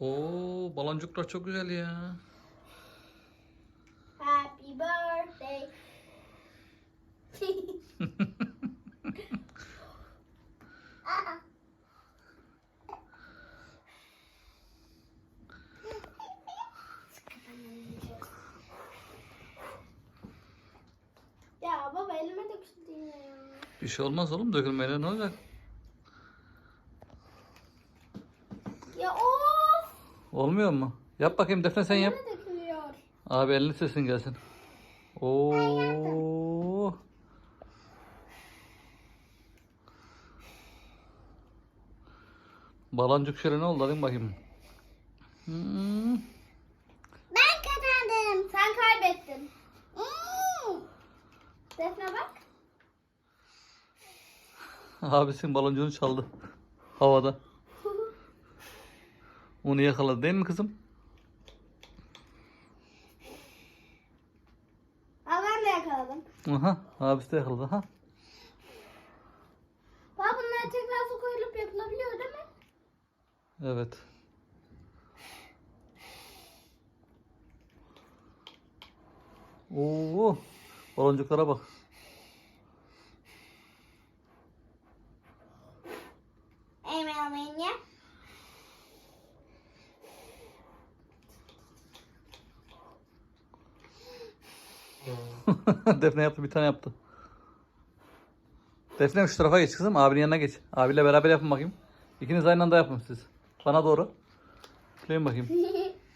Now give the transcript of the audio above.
Oo baloncuklar çok güzel ya. Happy birthday. Ya baba elime döküldü ya. Bir şey olmaz oğlum dökülmeyle ne olacak? Ya of! Olmuyor mu? Yap bakayım Defne sen yap. Dökülüyor. Abi elini sesin gelsin. Oo. Baloncuk şöyle ne oldu hadi bakayım. Hmm. Ben kazandım. Sen kaybettin. Hmm. Defne bak. Abisin baloncuğunu çaldı. Havada. Onu yakaladı değil mi kızım? Aa, ben de yakaladım. Aha, abisi de yakaladı. Ha. Bak bunlar tekrar su koyulup yapılabiliyor değil mi? Evet. Oo, baloncuklara bak. Hemen ya. Defne yaptı, bir tane yaptı. Defne şu tarafa geç kızım, abinin yanına geç. Abiyle beraber yapın bakayım. İkiniz aynı anda yapın siz. Bana doğru. Üfleyin bakayım.